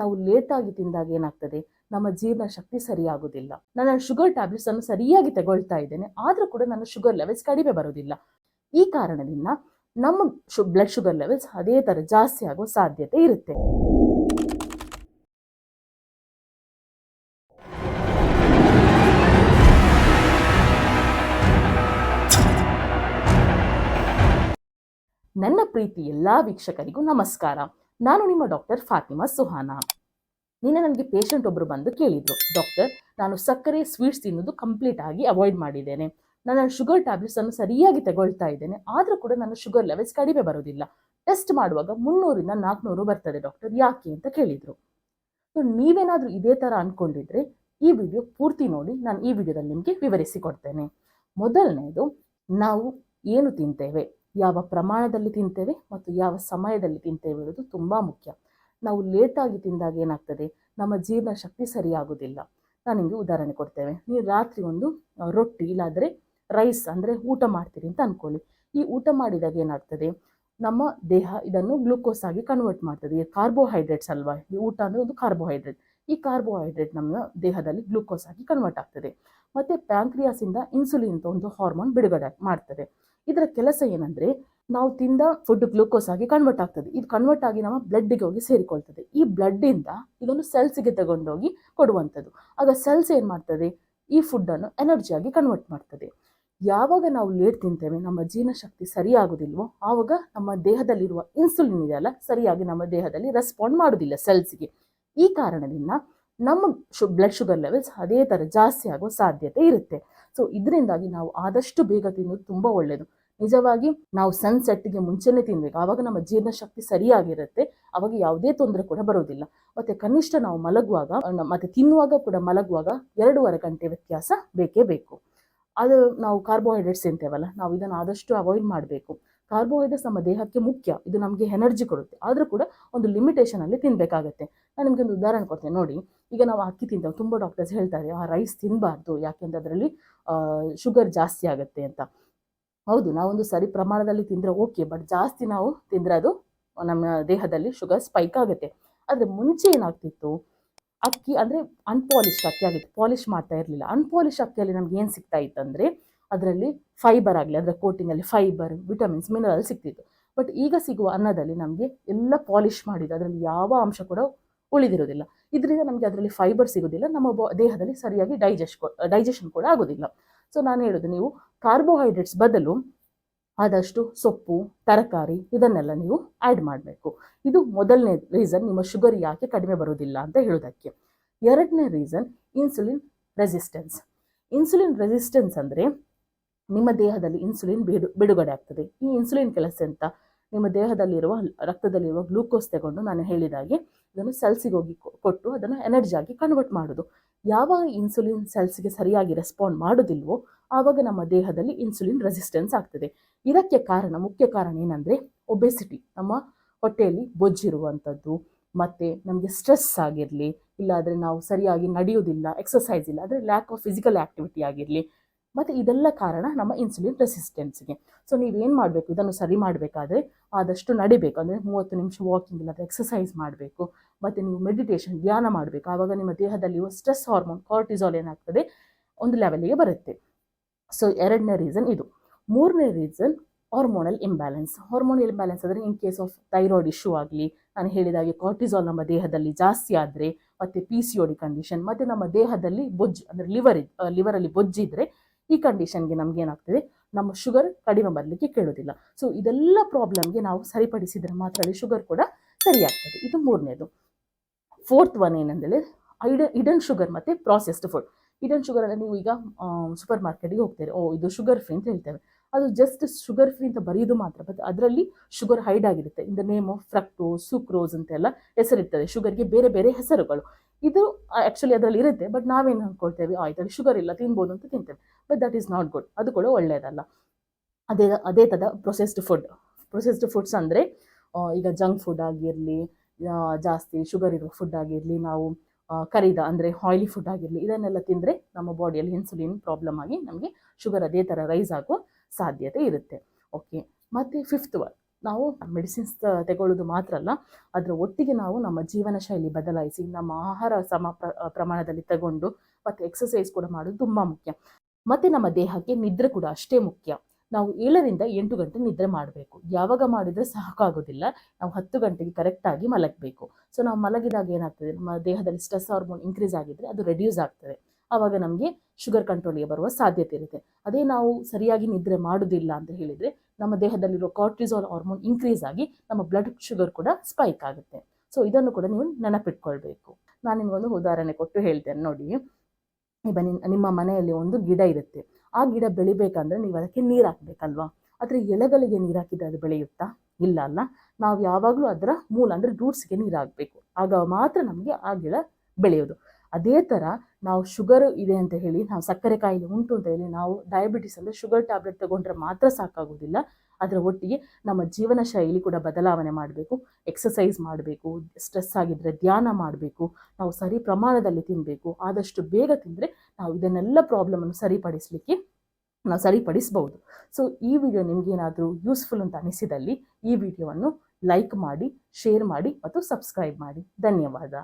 ನಾವು ಲೇಟಾಗಿ ತಿಂದಾಗ ಏನಾಗ್ತದೆ? ನಮ್ಮ ಜೀರ್ಣ ಶಕ್ತಿ ಸರಿಯಾಗುವುದಿಲ್ಲ ನಾನು ಶುಗರ್ ಟ್ಯಾಬ್ಲೆಟ್ಸ್ ಅನ್ನು ಸರಿಯಾಗಿ ತಗೊಳ್ತಾ ಇದ್ದೇನೆ. ಆದರೂ ಕೂಡ ನನ್ನ ಶುಗರ್ ಲೆವೆಲ್ಸ್ ಕಡಿಮೆ ಬರುವುದಿಲ್ಲ ಈ ಕಾರಣದಿಂದ ನಮ್ಮ ಶು ಬ್ಲಡ್ ಶುಗರ್ ಲೆವೆಲ್ಸ್ ಅದೇ ಥರ ಜಾಸ್ತಿ ಆಗುವ ಸಾಧ್ಯತೆ ಇರುತ್ತೆ. ನನ್ನ ಪ್ರೀತಿ ಎಲ್ಲ ವೀಕ್ಷಕರಿಗೂ ನಮಸ್ಕಾರ. ನಾನು ನಿಮ್ಮ ಡಾಕ್ಟರ್ ಫಾತಿಮಾ ಸುಹಾನಾ. ನಿನ್ನೆ ನನಗೆ ಪೇಷಂಟ್ ಒಬ್ಬರು ಬಂದು ಕೇಳಿದರು. ಡಾಕ್ಟರ್, ನಾನು ಸಕ್ಕರೆ ಸ್ವೀಟ್ಸ್ ತಿನ್ನೋದು ಕಂಪ್ಲೀಟ್ ಆಗಿ ಅವಾಯ್ಡ್ ಮಾಡಿದ್ದೇನೆ. ನಾನು ಶುಗರ್ ಟ್ಯಾಬ್ಲೆಟ್ಸ್ ಅನ್ನು ಸರಿಯಾಗಿ ತಗೊಳ್ತಾ ಇದ್ದೇನೆ. ಆದರೂ ಕೂಡ ನನ್ನ ಶುಗರ್ ಲೆವೆಲ್ಸ್ ಕಡಿಮೆ ಬರೋದಿಲ್ಲ. ಟೆಸ್ಟ್ ಮಾಡುವಾಗ ಮುನ್ನೂರಿಂದ ನಾಲ್ಕುನೂರು ಬರ್ತದೆ ಡಾಕ್ಟರ್, ಯಾಕೆ ಅಂತ ಕೇಳಿದರು. ಸೊ ನೀವೇನಾದರೂ ಇದೇ ಥರ ಅಂದ್ಕೊಂಡಿದ್ರೆ ಈ ವಿಡಿಯೋ ಪೂರ್ತಿ ನೋಡಿ. ನಾನು ಈ ವಿಡಿಯೋದಲ್ಲಿ ನಿಮಗೆ ವಿವರಿಸಿ ಕೊಡ್ತೇನೆ. ಮೊದಲನೇದು, ನಾವು ಏನು ತಿಂತೇವೆ? ಯಾವ ಪ್ರಮಾಣದಲ್ಲಿ ತಿಂತೇವೆ ಮತ್ತು ಯಾವ ಸಮಯದಲ್ಲಿ ತಿಂತೇವೆ ಅನ್ನೋದು ತುಂಬ ಮುಖ್ಯ. ನಾವು ಲೇಟಾಗಿ ತಿಂದಾಗ ಏನಾಗ್ತದೆ? ನಮ್ಮ ಜೀರ್ಣ ಶಕ್ತಿ ಸರಿಯಾಗೋದಿಲ್ಲ ನಾನು ನಿಮಗೆ ಉದಾಹರಣೆ ಕೊಡ್ತೇವೆ. ನೀವು ರಾತ್ರಿ ಒಂದು ರೊಟ್ಟಿ ಇಲ್ಲಾದರೆ ರೈಸ್ ಅಂದರೆ ಊಟ ಮಾಡ್ತೀರಿ ಅಂತ ಅಂದ್ಕೊಳ್ಳಿ ಈ ಊಟ ಮಾಡಿದಾಗ ಏನಾಗ್ತದೆ? ನಮ್ಮ ದೇಹ ಇದನ್ನು ಗ್ಲೂಕೋಸ್ ಆಗಿ ಕನ್ವರ್ಟ್ ಮಾಡ್ತದೆ. ಈ ಕಾರ್ಬೋಹೈಡ್ರೇಟ್ಸ್ ಅಲ್ವಾ? ಈ ಊಟ ಅಂದರೆ ಒಂದು ಕಾರ್ಬೋಹೈಡ್ರೇಟ್ ಈ ಕಾರ್ಬೋಹೈಡ್ರೇಟ್ ನಮ್ಮ ದೇಹದಲ್ಲಿ ಗ್ಲೂಕೋಸ್ ಆಗಿ ಕನ್ವರ್ಟ್ ಆಗ್ತದೆ. ಮತ್ತು ಪ್ಯಾಂಕ್ರಿಯಾಸಿಂದ ಇನ್ಸುಲಿನ್ ಅಂತ ಒಂದು ಹಾರ್ಮೋನ್ ಬಿಡುಗಡೆ ಮಾಡ್ತದೆ. ಇದರ ಕೆಲಸ ಏನಂದರೆ ನಾವು ತಿಂದ ಫುಡ್ ಗ್ಲೂಕೋಸ್ ಆಗಿ ಕನ್ವರ್ಟ್ ಆಗ್ತದೆ. ಇದು ಕನ್ವರ್ಟ್ ಆಗಿ ನಮ್ಮ ಬ್ಲಡ್ಡಿಗೆ ಹೋಗಿ ಸೇರಿಕೊಳ್ತದೆ. ಈ ಬ್ಲಡ್ಡಿಂದ ಇದನ್ನು ಸೆಲ್ಸ್ಗೆ ತಗೊಂಡೋಗಿ ಕೊಡುವಂಥದ್ದು. ಆಗ ಸೆಲ್ಸ್ ಏನು ಮಾಡ್ತದೆ? ಈ ಫುಡ್ಡನ್ನು ಎನರ್ಜಿಯಾಗಿ ಕನ್ವರ್ಟ್ ಮಾಡ್ತದೆ. ಯಾವಾಗ ನಾವು ಲೇಟ್ ತಿಂತೇವೆ, ನಮ್ಮ ಜೀರ್ಣಶಕ್ತಿ ಸರಿಯಾಗೋದಿಲ್ವೋ, ಆವಾಗ ನಮ್ಮ ದೇಹದಲ್ಲಿರುವ ಇನ್ಸುಲಿನ್ ಇದೆಯಲ್ಲ, ಸರಿಯಾಗಿ ನಮ್ಮ ದೇಹದಲ್ಲಿ ರೆಸ್ಪಾಂಡ್ ಮಾಡೋದಿಲ್ಲ ಸೆಲ್ಸ್ಗೆ ಈ ಕಾರಣದಿಂದ ನಮ್ಮ ಶು ಬ್ಲಡ್ ಶುಗರ್ ಲೆವೆಲ್ಸ್ ಅದೇ ಥರ ಜಾಸ್ತಿ ಆಗುವ ಸಾಧ್ಯತೆ ಇರುತ್ತೆ. ಸೊ ಇದರಿಂದಾಗಿ ನಾವು ಆದಷ್ಟು ಬೇಗ ತಿನ್ನೋದು ತುಂಬ ಒಳ್ಳೆಯದು ನಿಜವಾಗಿ ನಾವು ಸನ್ಸೆಟ್ಗೆ ಮುಂಚೆನೇ ತಿನ್ಬೇಕು. ಆವಾಗ ನಮ್ಮ ಜೀರ್ಣಶಕ್ತಿ ಸರಿಯಾಗಿರುತ್ತೆ. ಆವಾಗ ಯಾವುದೇ ತೊಂದರೆ ಕೂಡ ಬರೋದಿಲ್ಲ. ಮತ್ತು ಕನಿಷ್ಠ ನಾವು ಮಲಗುವಾಗ ಮತ್ತು ತಿನ್ನುವಾಗ ಕೂಡ ಮಲಗುವಾಗ ಎರಡೂವರೆ ಗಂಟೆ ವ್ಯತ್ಯಾಸ ಬೇಕೇ ಬೇಕು. ಅದು ನಾವು ಕಾರ್ಬೋಹೈಡ್ರೇಟ್ಸ್ ತಿಂತೇವಲ್ಲ, ನಾವು ಇದನ್ನು ಆದಷ್ಟು ಅವಾಯ್ಡ್ ಮಾಡಬೇಕು. ಕಾರ್ಬೋಹೈಡ್ರೇಟ್ಸ್ ನಮ್ಮ ದೇಹಕ್ಕೆ ಮುಖ್ಯ. ಇದು ನಮಗೆ ಎನರ್ಜಿ ಕೊಡುತ್ತೆ. ಆದರೂ ಕೂಡ ಒಂದು ಲಿಮಿಟೇಷನಲ್ಲಿ ತಿನ್ನಬೇಕಾಗತ್ತೆ ನಾನು ನಿಮಗೆ ಒಂದು ಉದಾಹರಣೆ ಕೊಡ್ತೇನೆ. ನೋಡಿ, ಈಗ ನಾವು ಅಕ್ಕಿ ತಿಂತೇವೆ. ತುಂಬ ಡಾಕ್ಟರ್ಸ್ ಹೇಳ್ತಾರೆ, ಆ ರೈಸ್ ತಿನ್ನಬಾರ್ದು ಯಾಕೆಂದ್ರೆ ಅದರಲ್ಲಿ ಶುಗರ್ ಜಾಸ್ತಿ ಆಗುತ್ತೆ ಅಂತ. ಹೌದು, ನಾವೊಂದು ಸರಿ ಪ್ರಮಾಣದಲ್ಲಿ ತಿಂದರೆ ಓಕೆ ಬಟ್ ಜಾಸ್ತಿ ನಾವು ತಿಂದರೆ ಅದು ನಮ್ಮ ದೇಹದಲ್ಲಿ ಶುಗರ್ ಸ್ಪೈಕ್ ಆಗುತ್ತೆ. ಆದರೆ ಮುಂಚೆ ಏನಾಗ್ತಿತ್ತು? ಅಕ್ಕಿ ಅಂದರೆ ಅನ್ಪಾಲಿಶ್ಡ್ ಅಕ್ಕಿ ಆಗಿತ್ತು. ಪಾಲಿಶ್ ಮಾಡ್ತಾ ಇರಲಿಲ್ಲ. ಅನ್ಪಾಲಿಶ್ ಅಕ್ಕಿಯಲ್ಲಿ ನಮ್ಗೆ ಏನು ಸಿಗ್ತಾ ಇತ್ತಂದರೆ ಅದರಲ್ಲಿ ಫೈಬರ್ ಆಗಲಿ, ಅದರ ಕೋಟಿಂಗಲ್ಲಿ ಫೈಬರ್ ವಿಟಮಿನ್ಸ್ ಮಿನರಲ್ ಸಿಗ್ತಿತ್ತು ಬಟ್ ಈಗ ಸಿಗುವ ಅನ್ನದಲ್ಲಿ ನಮಗೆ ಎಲ್ಲ ಪಾಲಿಷ್ ಮಾಡಿದ್ದು, ಅದರಲ್ಲಿ ಯಾವ ಅಂಶ ಕೂಡ ಉಳಿದಿರೋದಿಲ್ಲ ಇದರಿಂದ ನಮಗೆ ಅದರಲ್ಲಿ ಫೈಬರ್ ಸಿಗೋದಿಲ್ಲ, ನಮ್ಮ ದೇಹದಲ್ಲಿ ಸರಿಯಾಗಿ ಡೈಜೆಸ್ಟ್ ಡೈಜೆಷನ್ ಕೂಡ ಆಗೋದಿಲ್ಲ. ಸೊ ನಾನು ಹೇಳೋದು, ನೀವು ಕಾರ್ಬೋಹೈಡ್ರೇಟ್ಸ್ ಬದಲು ಆದಷ್ಟು ಸೊಪ್ಪು, ತರಕಾರಿ ಇದನ್ನೆಲ್ಲ ನೀವು ಆ್ಯಡ್ ಮಾಡಬೇಕು. ಇದು ಮೊದಲನೇ ರೀಸನ್ ನಿಮ್ಮ ಶುಗರ್ ಯಾಕೆ ಕಡಿಮೆ ಬರೋದಿಲ್ಲ ಅಂತ ಹೇಳೋದಕ್ಕೆ. ಎರಡನೇ reason insulin resistance insulin resistance ಅಂದರೆ ನಿಮ್ಮ ದೇಹದಲ್ಲಿ ಇನ್ಸುಲಿನ್ ಬಿಡು, ಬಿಡುಗಡೆ ಆಗ್ತದೆ. ಈ ಇನ್ಸುಲಿನ್ ಕೆಲಸ ಅಂತ ನಿಮ್ಮ ದೇಹದಲ್ಲಿರುವ ರಕ್ತದಲ್ಲಿರುವ ಗ್ಲೂಕೋಸ್ ತಗೊಂಡು ನಾನು ಹೇಳಿದಾಗೆ ಇದನ್ನು ಸೆಲ್ಸಿಗೆ ಹೋಗಿ ಕೊಟ್ಟು ಅದನ್ನು ಎನರ್ಜಿಯಾಗಿ ಕನ್ವರ್ಟ್ ಮಾಡೋದು. ಯಾವಾಗ ಇನ್ಸುಲಿನ್ ಸೆಲ್ಸ್ಗೆ ಸರಿಯಾಗಿ ರೆಸ್ಪಾಂಡ್ ಮಾಡೋದಿಲ್ವೋ, ಆವಾಗ ನಮ್ಮ ದೇಹದಲ್ಲಿ ಇನ್ಸುಲಿನ್ ರೆಸಿಸ್ಟೆನ್ಸ್ ಆಗ್ತದೆ. ಇದಕ್ಕೆ ಕಾರಣ, ಮುಖ್ಯ ಕಾರಣ ಏನಂದರೆ ಒಬೆಸಿಟಿ ನಮ್ಮ ಹೊಟ್ಟೆಯಲ್ಲಿ ಬೊಜ್ಜಿರುವಂಥದ್ದು ಮತ್ತು ನಮಗೆ ಸ್ಟ್ರೆಸ್ ಆಗಿರಲಿ, ಇಲ್ಲಾದರೆ ನಾವು ಸರಿಯಾಗಿ ನಡೆಯೋದಿಲ್ಲ ಎಕ್ಸಸೈಸ್ ಇಲ್ಲ ಅಂದರೆ ಲ್ಯಾಕ್ ಆಫ್ ಫಿಸಿಕಲ್ ಆ್ಯಕ್ಟಿವಿಟಿ ಆಗಿರಲಿ ಮತ್ತು ಇದೆಲ್ಲ ಕಾರಣ ನಮ್ಮ ಇನ್ಸುಲಿನ್ ರೆಸಿಸ್ಟೆನ್ಸ್ಗೆ ಸೊ ನೀವೇನು ಮಾಡಬೇಕು? ಇದನ್ನು ಸರಿ ಮಾಡಬೇಕಾದ್ರೆ ಆದಷ್ಟು ನಡಿಬೇಕು. ಅಂದರೆ ಮೂವತ್ತು ನಿಮಿಷ ವಾಕಿಂಗ್ ಇಲ್ಲಾಂದರೆ ಎಕ್ಸಸೈಸ್ ಮಾಡಬೇಕು. ಮತ್ತು ನೀವು ಮೆಡಿಟೇಷನ್ ಧ್ಯಾನ ಮಾಡಬೇಕು. ಆವಾಗ ನಿಮ್ಮ ದೇಹದಲ್ಲಿರುವ ಸ್ಟ್ರೆಸ್ ಹಾರ್ಮೋನ್ ಕಾರ್ಟಿಸಾಲ್ ಏನಾಗ್ತದೆ? ಒಂದು ಲೆವೆಲಿಗೆ ಬರುತ್ತೆ. ಸೊ ಎರಡನೇ ರೀಸನ್ ಇದು. ಮೂರನೇ reason hormonal imbalance hormonal imbalance ಅಂದರೆ in case of thyroid issue ಆಗಲಿ, ನಾನು ಹೇಳಿದಾಗೆ ಕಾರ್ಟಿಸಾಲ್ ನಮ್ಮ ದೇಹದಲ್ಲಿ ಜಾಸ್ತಿ ಆದರೆ, ಮತ್ತು P C O D condition ಮತ್ತು ನಮ್ಮ ದೇಹದಲ್ಲಿ ಬೊಜ್ಜು, ಅಂದರೆ ಲಿವರ್ ಲಿವರಲ್ಲಿ ಬೊಜ್ಜಿದ್ರೆ ಈ ಕಂಡೀಷನ್ಗೆ ನಮ್ಗೆ ಏನಾಗ್ತದೆ? ನಮ್ಮ ಶುಗರ್ ಕಡಿಮೆ ಬರಲಿಕ್ಕೆ ಕೇಳೋದಿಲ್ಲ. ಸೊ ಇದೆಲ್ಲ ಪ್ರಾಬ್ಲಮ್ಗೆ ನಾವು ಸರಿಪಡಿಸಿದರೆ ಮಾತ್ರ ಶುಗರ್ ಕೂಡ ಸರಿಯಾಗ್ತದೆ. ಇದು ಮೂರನೇದು. ಫೋರ್ತ್ ಒನ್ ಏನಂದರೆ ಐಡ ಇಡನ್ ಶುಗರ್ ಮತ್ತು ಪ್ರಾಸೆಸ್ಡ್ ಫುಡ್ ಇಡನ್ ಶುಗರ್ ಅಂದರೆ ನೀವು ಈಗ ಸೂಪರ್ ಮಾರ್ಕೆಟಿಗೆ ಹೋಗ್ತೀರಿ. ಓ, ಇದು ಶುಗರ್ ಫ್ರೀ ಅಂತ ಹೇಳ್ತೇವೆ. ಅದು ಜಸ್ಟ್ ಶುಗರ್ ಫ್ರೀ ಅಂತ ಬರೆಯೋದು ಮಾತ್ರ ಬಟ್ ಅದರಲ್ಲಿ ಶುಗರ್ ಹೈಡ್ ಆಗಿರುತ್ತೆ. In the name of fructose sucrose ಅಂತೆಲ್ಲ ಹೆಸರಿರ್ತದೆ. ಶುಗರ್ಗೆ ಬೇರೆ ಬೇರೆ ಹೆಸರುಗಳು. ಇದು ಆ್ಯಕ್ಚುಲಿ ಅದರಲ್ಲಿ ಇರುತ್ತೆ ಬಟ್ ನಾವೇನು ಅಂದ್ಕೊಳ್ತೇವೆ ಆ ಇದರಲ್ಲಿ ಶುಗರ್ ಇಲ್ಲ, ತಿನ್ಬೋದು ಅಂತ ತಿಂತೇವೆ. But that is not good ಅದು ಕೂಡ ಒಳ್ಳೆಯದಲ್ಲ ಅದೇ ಅದೇ ಥರ ಪ್ರೊಸೆಸ್ಡ್ ಫುಡ್ ಪ್ರೊಸೆಸ್ಡ್ ಫುಡ್ಸ್ ಅಂದರೆ ಈಗ ಜಂಕ್ ಫುಡ್ ಆಗಿರಲಿ ಜಾಸ್ತಿ ಶುಗರ್ ಇರುವ ಫುಡ್ ಆಗಿರಲಿ, ನಾವು ಕರಿದ ಅಂದರೆ ಆಯ್ಲಿ ಫುಡ್ ಆಗಿರಲಿ, ಇದನ್ನೆಲ್ಲ ತಿಂದರೆ ನಮ್ಮ ಬಾಡಿಯಲ್ಲಿ ಇನ್ಸುಲಿನ್ ಪ್ರಾಬ್ಲಮ್ ಆಗಿ ನಮಗೆ ಶುಗರ್ ಅದೇ ಥರ ರೈಸ್ ಆಗೋ ಸಾಧ್ಯತೆ ಇರುತ್ತೆ. ಓಕೆ ಮತ್ತು ಫಿಫ್ತ್ ಒನ್ ನಾವು ಮೆಡಿಸಿನ್ಸ್ ತಗೊಳ್ಳೋದು ಮಾತ್ರ ಅಲ್ಲ, ಅದರ ಒಟ್ಟಿಗೆ ನಾವು ನಮ್ಮ ಜೀವನ ಶೈಲಿ ಬದಲಾಯಿಸಿ, ನಮ್ಮ ಆಹಾರ ಸಮ ಪ್ರಮಾಣದಲ್ಲಿ ತಗೊಂಡು ಮತ್ತು ಎಕ್ಸಸೈಸ್ ಕೂಡ ಮಾಡೋದು ತುಂಬ ಮುಖ್ಯ. ಮತ್ತು ನಮ್ಮ ದೇಹಕ್ಕೆ ನಿದ್ರೆ ಕೂಡ ಅಷ್ಟೇ ಮುಖ್ಯ. ನಾವು ಏಳರಿಂದ ಎಂಟು ಗಂಟೆ ನಿದ್ರೆ ಮಾಡಬೇಕು. ಯಾವಾಗ ಮಾಡಿದರೆ ಸಾಕಾಗೋದಿಲ್ಲ. ನಾವು ಹತ್ತು ಗಂಟೆಗೆ ಕರೆಕ್ಟಾಗಿ ಮಲಗಬೇಕು. ಸೊ ನಾವು ಮಲಗಿದಾಗ ಏನಾಗ್ತದೆ? ನಮ್ಮ ದೇಹದಲ್ಲಿ ಸ್ಟ್ರೆಸ್ ಹಾರ್ಮೋನ್ ಇನ್ಕ್ರೀಸ್ ಆಗಿದ್ದರೆ ಅದು ರೆಡ್ಯೂಸ್ ಆಗ್ತದೆ. ಆವಾಗ ನಮಗೆ ಶುಗರ್ ಕಂಟ್ರೋಲಿಗೆ ಬರುವ ಸಾಧ್ಯತೆ ಇರುತ್ತೆ. ಅದೇ ನಾವು ಸರಿಯಾಗಿ ನಿದ್ರೆ ಮಾಡೋದಿಲ್ಲ ಅಂತ ಹೇಳಿದರೆ ನಮ್ಮ ದೇಹದಲ್ಲಿರೋ ಕಾರ್ಟಿಸಾಲ್ ಹಾರ್ಮೋನ್ ಇನ್ಕ್ರೀಸ್ ಆಗಿ ನಮ್ಮ ಬ್ಲಡ್ ಶುಗರ್ ಕೂಡ ಸ್ಪೈಕ್ ಆಗುತ್ತೆ. ಸೊ ಇದನ್ನು ಕೂಡ ನೀವು ನೆನಪಿಟ್ಕೊಳ್ಬೇಕು. ನಾನು ನಿಮಗೊಂದು ಉದಾಹರಣೆ ಕೊಟ್ಟು ಹೇಳ್ತೇನೆ, ನೋಡಿ. ಈಗ ನಿಮ್ಮ ಮನೆಯಲ್ಲಿ ಒಂದು ಗಿಡ ಇರುತ್ತೆ. ಆ ಗಿಡ ಬೆಳಿಬೇಕಂದ್ರೆ ನೀವು ಅದಕ್ಕೆ ನೀರು ಹಾಕ್ಬೇಕಲ್ವಾ? ಆದರೆ ಎಲೆಗಳಿಗೆ ನೀರು ಹಾಕಿದ್ರೆ ಅದು ಬೆಳೆಯುತ್ತಾ? ಇಲ್ಲ ಅಲ್ಲ. ನಾವು ಯಾವಾಗಲೂ ಅದರ ಮೂಲ ಅಂದರೆ ರೂಟ್ಸ್ಗೆ ನೀರು ಹಾಕಬೇಕು. ಆಗ ಮಾತ್ರ ನಮಗೆ ಆ ಗಿಡ ಬೆಳೆಯೋದು. ಅದೇ ಥರ ನಾವು ಶುಗರ್ ಇದೆ ಅಂತ ಹೇಳಿ, ನಾವು ಸಕ್ಕರೆ ಕಾಯಿಲೆ ಉಂಟು ಅಂತ ಹೇಳಿ ನಾವು ಡಯಾಬಿಟಿಸ್ ಅಂದರೆ ಶುಗರ್ ಟ್ಯಾಬ್ಲೆಟ್ ತಗೊಂಡ್ರೆ ಮಾತ್ರ ಸಾಕಾಗೋದಿಲ್ಲ ಅದರ ಒಟ್ಟಿಗೆ ನಮ್ಮ ಜೀವನ ಶೈಲಿ ಕೂಡ ಬದಲಾವಣೆ ಮಾಡಬೇಕು ಎಕ್ಸಸೈಸ್ ಮಾಡಬೇಕು ಸ್ಟ್ರೆಸ್ ಆಗಿದ್ದರೆ ಧ್ಯಾನ ಮಾಡಬೇಕು, ನಾವು ಸರಿ ಪ್ರಮಾಣದಲ್ಲಿ ತಿನ್ನಬೇಕು ಆದಷ್ಟು ಬೇಗ ತಿಂದರೆ ನಾವು ಇದನ್ನೆಲ್ಲ ಪ್ರಾಬ್ಲಮನ್ನು ಸರಿಪಡಿಸಲಿಕ್ಕೆ ನಾವು ಸರಿಪಡಿಸ್ಬೋದು ಸೊ ಈ ವಿಡಿಯೋ ನಿಮಗೇನಾದರೂ ಯೂಸ್ಫುಲ್ ಅಂತ ಅನಿಸಿದಲ್ಲಿ ಈ ವಿಡಿಯೋವನ್ನು ಲೈಕ್ ಮಾಡಿ ಶೇರ್ ಮಾಡಿ ಮತ್ತು ಸಬ್ಸ್ಕ್ರೈಬ್ ಮಾಡಿ. ಧನ್ಯವಾದ.